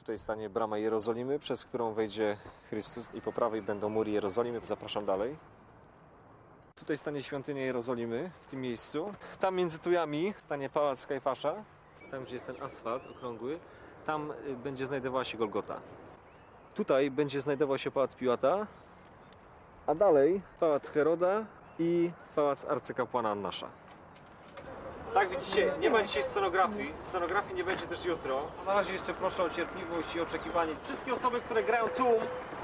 Tutaj stanie brama Jerozolimy, przez którą wejdzie Chrystus i po prawej będą mury Jerozolimy. Zapraszam dalej. Tutaj stanie świątynia Jerozolimy, w tym miejscu. Tam między tujami stanie pałac Kajfasza. Tam, gdzie jest ten asfalt okrągły, tam y, będzie znajdowała się Golgota. Tutaj będzie znajdował się pałac Piłata, a dalej pałac Heroda i pałac arcykapłana Annasza. Tak, widzicie, nie ma dzisiaj scenografii. Scenografii nie będzie też jutro. Na razie jeszcze proszę o cierpliwość i oczekiwanie. Wszystkie osoby, które grają tu,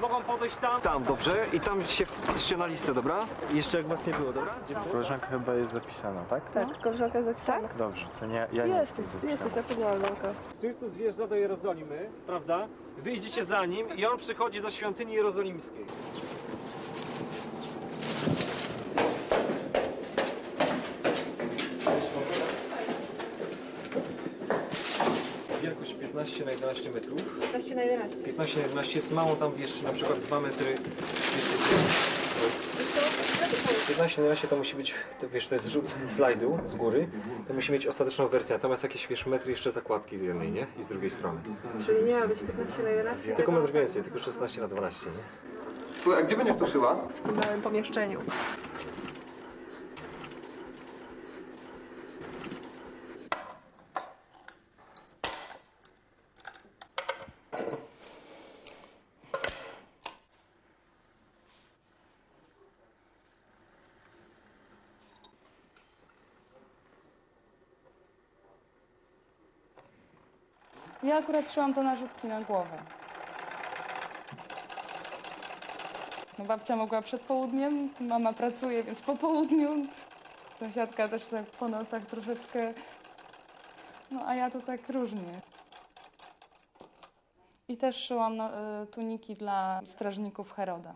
mogą podejść tam. Tam, dobrze? I tam się wpiszcie na listę, dobra? I jeszcze jak was nie było, dobra? Dziękuję. Koleżanka chyba jest zapisana, tak? Tak, koleżanka jest zapisana? Dobrze, to nie, ja nie Jesteś, jestem zapisana. jesteś na pewno Alonka. Chrystus wjeżdża do Jerozolimy, prawda? Wy idziecie za nim i on przychodzi do świątyni jerozolimskiej. 15 na 11 metrów. 15 na 11. 15 na 11 jest mało, tam wiesz, na przykład 2 metry jeszcze gdzieś. 15 na 11 to musi być, to wiesz, to jest rzut slajdu z góry, to musi mieć ostateczną wersję, natomiast jakieś, wiesz, metry jeszcze zakładki z jednej, nie? I z drugiej strony. Czyli nie ma być 15 na 11? Tylko metr więcej, tylko 16 na 12, nie? Słuchaj, a gdzie będziesz tu szyła? W tym małym pomieszczeniu. Ja akurat szyłam to narzutki na głowę. No babcia mogła przed południem, mama pracuje, więc po południu. Sąsiadka też tak po nocach troszeczkę. No a ja to tak różnie. I też szyłam no, y, tuniki dla strażników Heroda.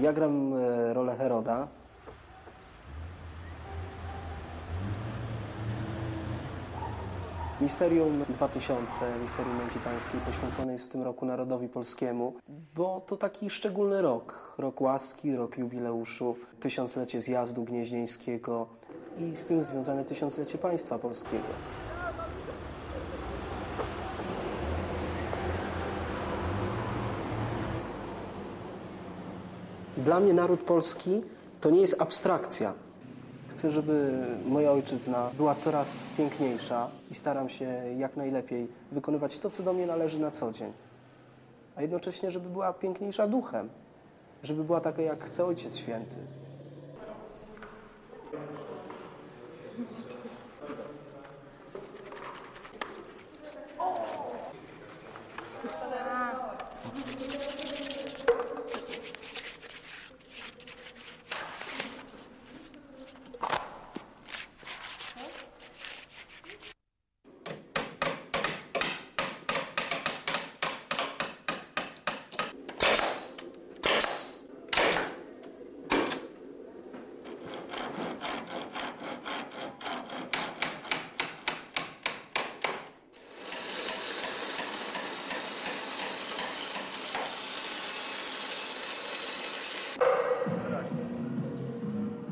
Ja gram e, rolę Heroda. Misterium 2000, Misterium Męki Pańskiej poświęcone jest w tym roku narodowi polskiemu, bo to taki szczególny rok. Rok łaski, rok jubileuszu, tysiąclecie zjazdu gnieźnieńskiego i z tym związane tysiąclecie państwa polskiego. Dla mnie naród polski to nie jest abstrakcja. Chcę, żeby moja ojczyzna była coraz piękniejsza i staram się jak najlepiej wykonywać to, co do mnie należy na co dzień. A jednocześnie, żeby była piękniejsza duchem, żeby była taka, jak chce Ojciec Święty.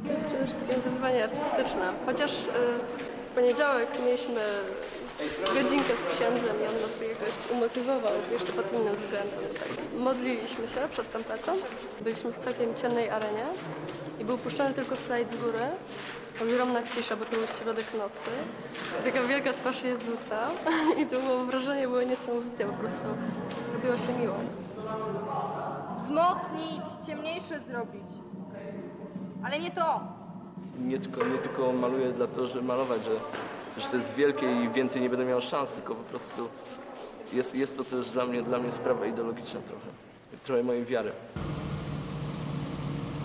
To jest przede wszystkim wyzwanie artystyczne. Chociaż y, w poniedziałek mieliśmy godzinkę z księdzem i on nas jakoś umotywował jeszcze pod innym względem. Tak. Modliliśmy się przed tą pracą. Byliśmy w całkiem ciemnej arenie i był puszczony tylko slajd z góry. Ogromna cisza, bo to był środek nocy. Taka wielka twarz Jezusa i to było wrażenie było niesamowite po prostu. Robiło się miło. Wzmocnić, ciemniejsze zrobić. Ale nie to. Nie tylko, nie tylko maluję dla to, żeby malować, że, że to jest wielkie i więcej nie będę miał szans, tylko po prostu jest, jest to też dla mnie, dla mnie sprawa ideologiczna trochę. Trochę mojej wiary.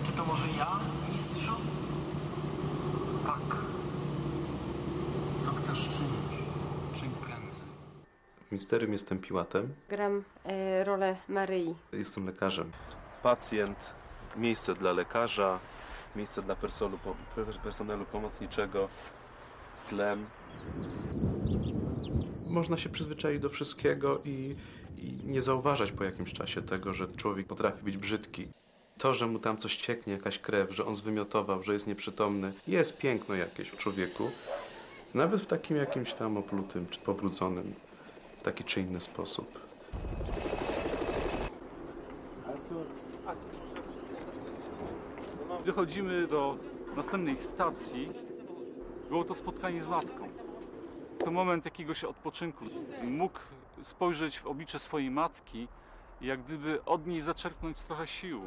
Czy to może ja, mistrzu? Tak. Co chcesz czynić? Czyń prędzej. W Misterium jestem Piłatem, Gram e, rolę Maryi. jestem lekarzem. Pacjent, miejsce dla lekarza, miejsce dla personelu, personelu pomocniczego, tlem. Można się przyzwyczaić do wszystkiego i, i nie zauważać po jakimś czasie tego, że człowiek potrafi być brzydki. To, że mu tam coś cieknie, jakaś krew, że on zwymiotował, że jest nieprzytomny, jest piękno jakieś w człowieku. Nawet w takim jakimś tam oplutym czy pobruconym, w taki czy inny sposób. Dochodzimy do następnej stacji. Było to spotkanie z matką. To moment jakiegoś odpoczynku. Mógł spojrzeć w oblicze swojej matki i jak gdyby od niej zaczerpnąć trochę sił.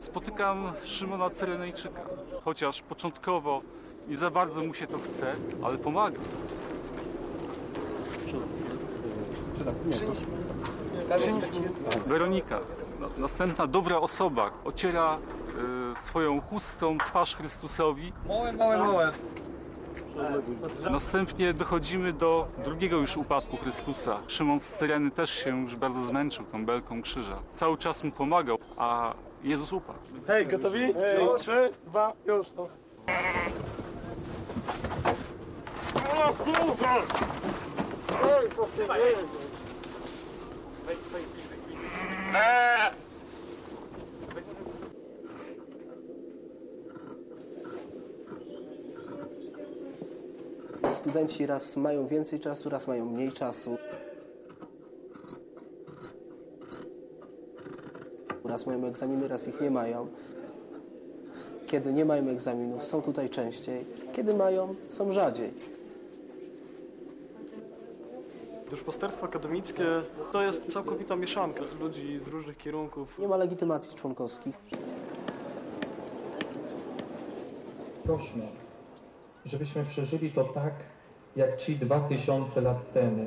Spotykam Szymona Cyrenejczyka. Chociaż początkowo nie za bardzo mu się to chce, ale pomaga. Weronika, następna dobra osoba, ociera y, swoją chustą twarz Chrystusowi. Następnie dochodzimy do drugiego już upadku Chrystusa. Szymon z Cyreny też się już bardzo zmęczył tą belką krzyża. Cały czas mu pomagał, a Jezus upadł. Hej, gotowi? Hej. Trzy, dwa, już. Studenci raz mają więcej czasu, raz mają mniej czasu. Raz mają egzaminy, raz ich nie mają. Kiedy nie mają egzaminów, są tutaj częściej. Kiedy mają, są rzadziej. Duszpasterstwo akademickie to jest całkowita mieszanka ludzi z różnych kierunków. Nie ma legitymacji członkowskich. Prośmy, żebyśmy przeżyli to tak, jak ci dwa tysiące lat temu,